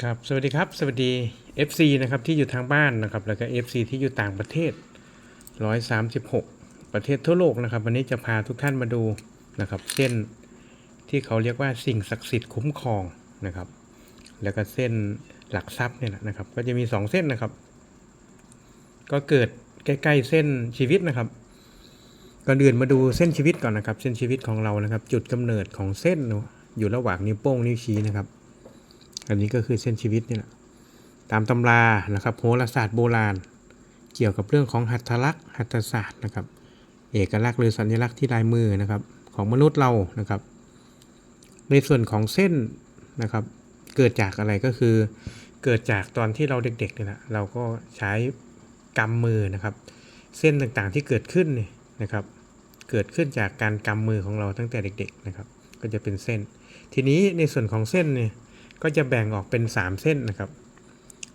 ครับ สวัสดีครับ สวัสดี FC นะครับที่อยู่ทางบ้านนะครับ แล้วก็ FC ที่อยู่ต่างประเทศ 136 ประเทศทั่วโลกนะครับ วันนี้จะพาทุกท่านมาดูนะครับ เส้นที่เขาเรียกว่าสิ่งศักดิ์สิทธิ์คุ้มครองนะครับ แล้วก็เส้นหลักทรัพย์เนี่ยนะครับ ก็จะมี 2 เส้นนะครับ ก็เกิดใกล้ๆเส้นชีวิตนะครับก่อนอื่นมาดูเส้นชีวิตก่อนนะครับ เส้นชีวิตของเรานะครับ จุดกำเนิดของเส้นอยู่ระหว่างนิ้วโป้งนิ้วชี้นะครับ อันนี้ก็คือเส้นชีวิตนี่แหละตามตำรานะครับโหราศาสตร์โบราณ เกี่ยวกับเรื่องของหัตถลักษณ์หัตถศาสตร์นะครับ เอกลักษณ์หรือสัญลักษณ์ที่ลายมือนะครับของมนุษย์เรานะครับ ในส่วนของเส้นนะครับเกิดจากอะไรก็คือ เกิดจากตอนที่เราเด็กๆเนี่ยแหละเราก็ใช้กำมือนะครับ เส้นต่างๆที่เกิดขึ้นเนี่ยนะครับ เกิดขึ้นจากการกำมือของเราตั้งแต่เด็ก ๆนะครับ ก็จะเป็นเส้น ทีนี้ในส่วนของเส้นเนี่ย ก็จะแบ่งออกเป็น 3 เส้นนะครับ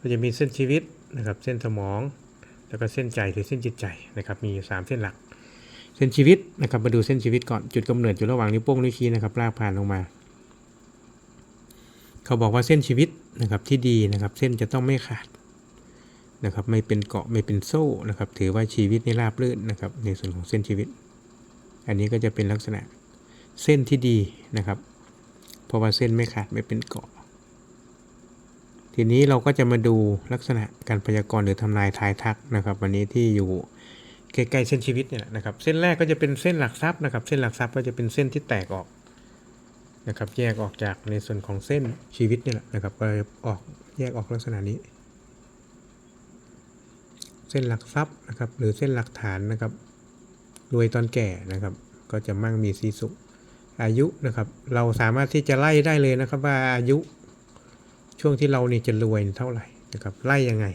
ก็จะมีเส้นชีวิตนะครับ เส้นสมอง แล้วก็เส้นใจหรือเส้นจิตใจนะครับ มี 3 เส้นหลัก เส้นชีวิตนะครับ มาดูเส้นชีวิตก่อน จุดกำเนิดอยู่ระหว่างนิ้วโป้งนิ้วชี้นะครับลากผ่านลงมา เขาบอกว่าเส้นชีวิตนะครับที่ดีนะครับ เส้นจะต้องไม่ขาดนะครับ ไม่เป็นเกาะไม่เป็นโซ่นะครับ ถือว่าชีวิตในราบรื่นนะครับ ในส่วนของเส้นชีวิต อันนี้ก็จะเป็นลักษณะเส้นที่ดีนะครับ เพราะว่าเส้นไม่ขาดไม่เป็นเกาะ ทีนี้เราก็จะมาดูลักษณะการพยากรณ์หรือทำนายทายทักนะครับ วันนี้ที่อยู่ใกล้ๆเส้นชีวิตเนี่ยนะครับ เส้นแรกก็จะเป็นเส้นหลักทรัพย์นะครับ เส้นหลักทรัพย์ก็จะเป็นเส้นที่แตกออกนะครับ แยกออกจากในส่วนของเส้นชีวิตเนี่ยแหละนะครับก็ออกแยกออกลักษณะนี้ เส้นหลักทรัพย์นะครับ หรือเส้นหลักฐานนะครับรวยตอนแก่นะครับ ก็จะมั่งมีสีสุขอายุนะครับ เราสามารถที่จะไล่ได้เลยนะครับว่าอายุ ช่วงที่เราเนี่ยจะรวยเท่าไหร่นะครับไล่ยังไง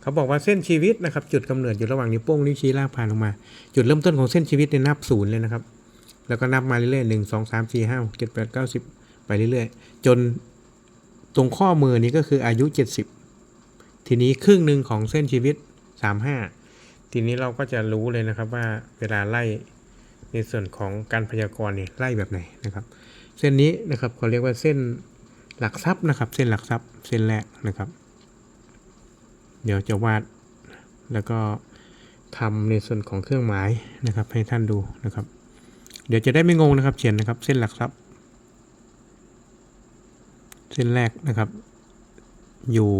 เขาบอกว่าเส้นชีวิตนะครับ จุดกำเนิดอยู่ระหว่างนิ้วโป้งนิ้วชี้ลากผ่านลงมา จุดเริ่มต้นของเส้นชีวิตเนี่ยนับศูนย์เลยนะครับ แล้วก็นับมาเรื่อยๆหนึ่งสองสามสี่ห้าเจ็ดแปดเก้าสิบไปเรื่อยๆ จนตรงข้อมือนี้ก็คืออายุเจ็ดสิบทีนี้ครึ่งหนึ่งของเส้นชีวิตสามห้าทีนี้เราก็จะรู้เลยนะครับว่าเวลาไล่ในส่วนของการพยากรณ์เนี่ยไล่แบบไหนนะครับ เส้นนี้นะครับเขาเรียกว่าเส้น หลักทรัพย์นะครับ เส้นหลักทรัพย์เส้นแรกนะครับ เดี๋ยวจะวาดแล้วก็ทำในส่วนของเครื่องหมายนะครับ ให้ท่านดูนะครับ เดี๋ยวจะได้ไม่งงนะครับ เขียนนะครับ เส้นหลักทรัพย์ เส้นแรกนะครับ อยู่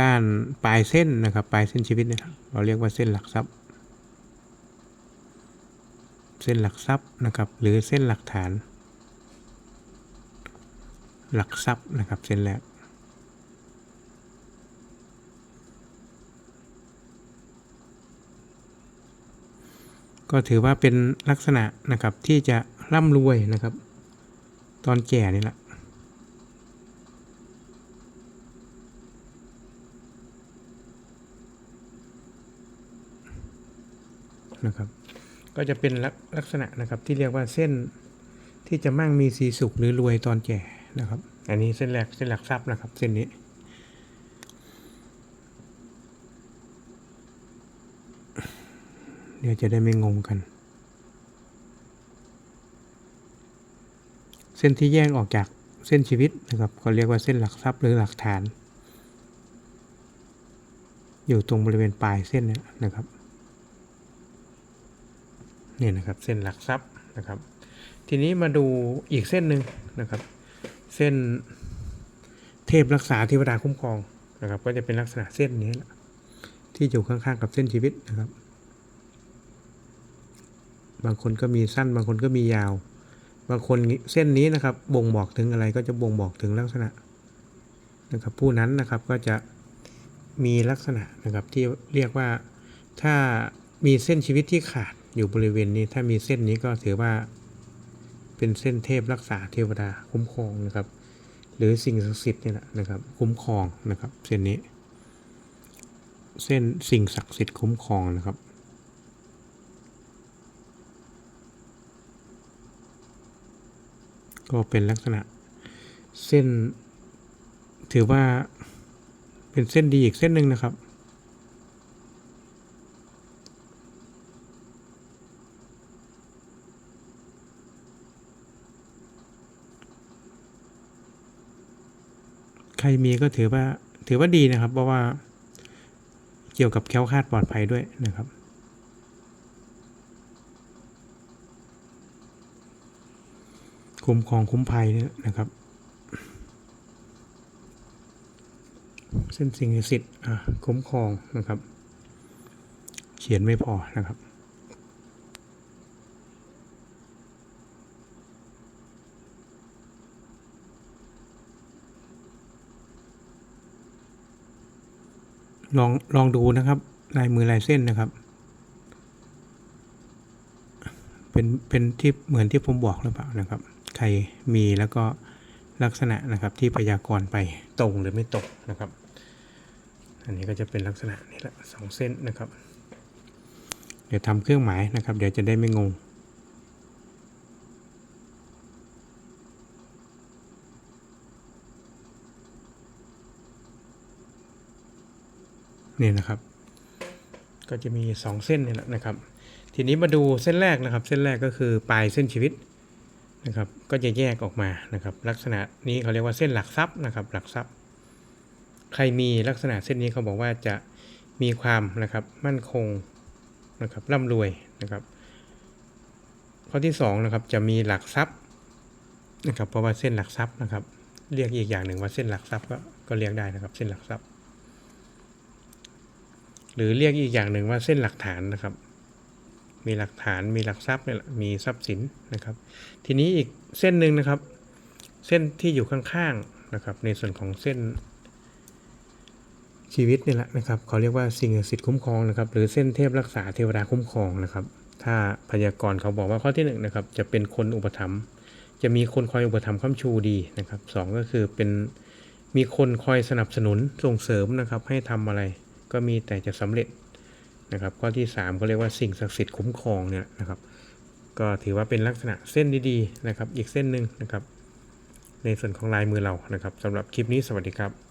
ด้านปลายเส้นนะครับ ปลายเส้นชีวิตเนี่ยเราเรียกว่าเส้นหลักทรัพย์ เส้นหลักทรัพย์นะครับ หรือเส้นหลักฐาน หลักทรัพย์นะครับเส้นแรกก็ถือว่าเป็นลักษณะนะครับที่จะร่ำรวยนะครับ ตอนแก่นี่แหละนะครับก็จะเป็นลักลักษณะนะครับที่เรียกว่าเส้นที่จะมั่งมีสีสุขหรือรวยตอนแก่ นะครับ อันนี้เส้นแรกเส้นหลักทรัพย์นะครับ เส้นนี้ เดี๋ยวจะได้ไม่งงกัน เส้นที่แยกออกจากเส้นชีวิตนะครับเขาเรียกว่าเส้นหลักทรัพย์หรือหลักฐาน อยู่ตรงบริเวณปลายเส้นเนี้นะครับนี่นะครับเส้นหลักทรัพย์นะครับ ทีนี้มาดูอีกเส้นหนึ่งนะครับ เส้นเทพรักษาเทวดาคุ้มครองนะครับ ก็จะเป็นลักษณะเส้นนี้แหละที่อยู่ข้างๆกับเส้นชีวิตนะครับ บางคนก็มีสั้นบางคนก็มียาว บางคนเส้นนี้นะครับ บ่งบอกถึงอะไรก็จะบ่งบอกถึงลักษณะนะครับ ผู้นั้นนะครับก็จะมีลักษณะนะครับที่เรียกว่าถ้ามีเส้นชีวิตที่ขาดอยู่บริเวณนี้ ถ้ามีเส้นนี้ก็ถือว่า เป็นเส้นเทพรักษาเทวดาคุ้มครองนะครับ หรือสิ่งศักดิ์สิทธิ์นี่แหละนะครับ คุ้มครองนะครับ เส้นนี้ เส้นสิ่งศักดิ์สิทธิ์คุ้มครองนะครับก็เป็นลักษณะเส้นถือว่าเป็นเส้นดีอีกเส้นหนึ่งนะครับ รมีก็ถือว่าถือว่าดีนะครับ เพราะว่าเกี่ยวกับแคล้วคลาดปลอดภัยด้วยนะครับ คุ้มครองคุ้มภัยเนี่ยนะครับ เส้นสิ่งศักดิ์สิทธิ์อะคุ้มครองนะครับ เขียนไม่พอนะครับ ลองลองดูนะครับ ลายมือลายเส้นนะครับ เป็นเป็นที่เหมือนที่ผมบอกหรือเปล่านะครับ ใครมีแล้วก็ลักษณะนะครับที่พยากรณ์ไปตรงหรือไม่ตรงนะครับ อันนี้ก็จะเป็นลักษณะนี้แหละสองเส้นนะครับ เดี๋ยวทำเครื่องหมายนะครับ เดี๋ยวจะได้ไม่งง นี่นะครับ ก็จะมี 2 เส้นนี่แหละนะครับ ทีนี้มาดูเส้นแรกนะครับ เส้นแรกก็คือปลายเส้นชีวิตนะครับ ก็จะแยกออกมานะครับ ลักษณะนี้เขาเรียกว่าเส้นหลักทรัพย์นะครับ หลักทรัพย์ ใครมีลักษณะเส้นนี้เขาบอกว่าจะมีความนะครับมั่นคงนะครับร่ำรวยนะครับ ข้อที่2นะครับจะมีหลักทรัพย์นะครับเพราะว่าเส้นหลักทรัพย์นะครับ เรียกอีกอย่างหนึ่งว่าเส้นหลักทรัพย์ก็ก็เรียกได้นะครับ เส้นหลักทรัพย์ หรือเรียกอีกอย่างหนึ่งว่าเส้นหลักฐานนะครับ มีหลักฐานมีหลักทรัพย์มีทรัพย์สินนะครับ ทีนี้อีกเส้นหนึ่งนะครับ เส้นที่อยู่ข้างๆนะครับ ในส่วนของเส้นชีวิตนี่แหละนะครับเขาเรียกว่าสิ่งศักดิ์สิทธิ์คุ้มครองนะครับหรือเส้นเทพรักษาเทวดาคุ้มครองนะครับ ถ้าพยากรณ์เขาบอกว่าข้อที่หนึ่งนะครับจะเป็นคนอุปถัมภ์จะมีคนคอยอุปถัมภ์ค้ำชูดีนะครับสองก็คือเป็นมีคนคอยสนับสนุนส่งเสริมนะครับให้ทำอะไร ก็มีแต่จะสำเร็จนะครับ ข้อที่สามก็เรียกว่าสิ่งศักดิ์สิทธิ์คุ้มครองเนี่ยนะครับ ก็ถือว่าเป็นลักษณะเส้นดีๆนะครับ อีกเส้นหนึ่งนะครับ ในส่วนของลายมือเรานะครับสำหรับคลิปนี้สวัสดีครับ